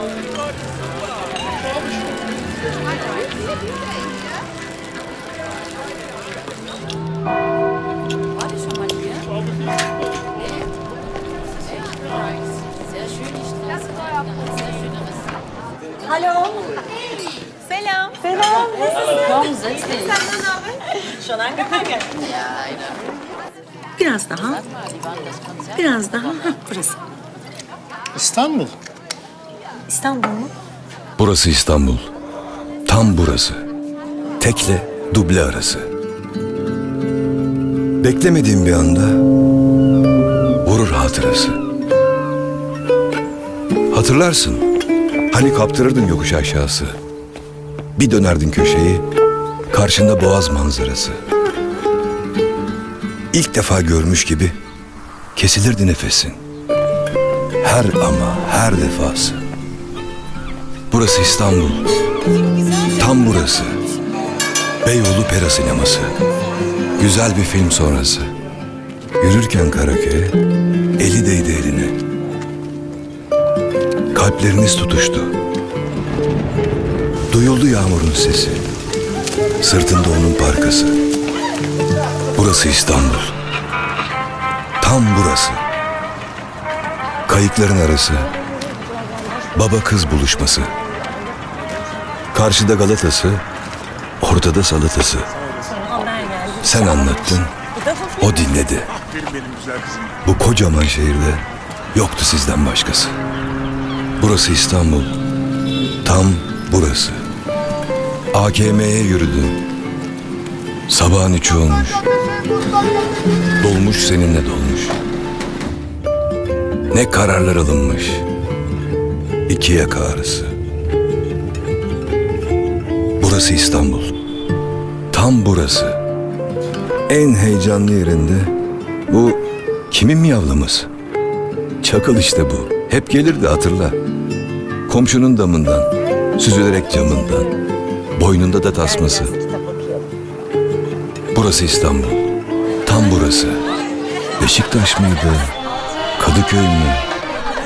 Hallo. Selam. Selam. Komm, setz dich. Schon angefangen. Biraz daha. Biraz daha. Hah, burası. İstanbul. İstanbul mu? Burası İstanbul. Tam burası. Tekle duble arası. Beklemediğim bir anda vurur hatırası. Hatırlarsın. Hani kaptırırdın yokuş aşağısı. Bir dönerdin köşeyi. Karşında boğaz manzarası. İlk defa görmüş gibi kesilirdi nefesin. Her ama her defası. Burası İstanbul. Tam burası. Beyoğlu Pera Sineması. Güzel bir film sonrası. Yürürken Karaköy'e eli değdi eline. Kalpleriniz tutuştu. Duyuldu yağmurun sesi. Sırtında onun parkası. Burası İstanbul. Tam burası. Kayıkların arası. Baba kız buluşması. Karşıda Galatası, ortada salatası. Sen anlattın, o dinledi. Bu kocaman şehirde yoktu sizden başkası. Burası İstanbul, tam burası. AKM'ye yürüdün. Sabahın üçü olmuş. Dolmuş seninle dolmuş. Ne kararlar alınmış. İki yaka arası. Burası İstanbul. Tam burası. En heyecanlı yerinde bu kimin miyavlaması? Çakıl işte bu. Hep gelirdi hatırla. Komşunun damından, süzülerek camından. Boynunda da tasması. Burası İstanbul. Tam burası. Beşiktaş mıydı? Kadıköy mü?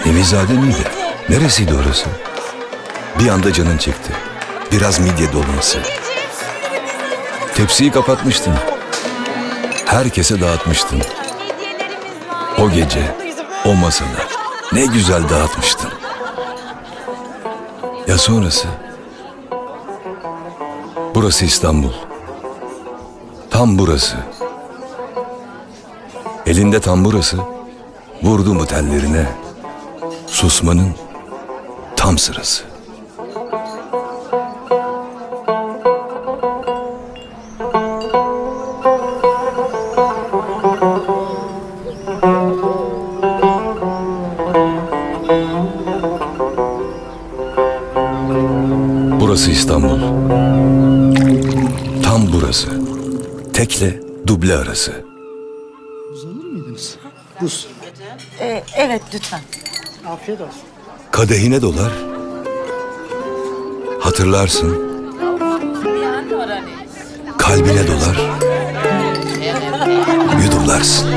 Nemizade miydi? Neresiydi orası? Bir anda canın çekti. Biraz midye dolması. Tepsiyi kapatmıştın. Herkese dağıtmıştın. O gece, o masada ne güzel dağıtmıştın. Ya sonrası? Burası İstanbul. Tam burası. Elinde tam burası. Vurdu mu tellerine? Susmanın tam sırası. Burası İstanbul. Tam burası. Tekle duble arası. Buz alır mıydınız? Buz. Ee, evet lütfen. Afiyet olsun. Kadehine dolar. Hatırlarsın. Kalbine dolar. Yudumlarsın.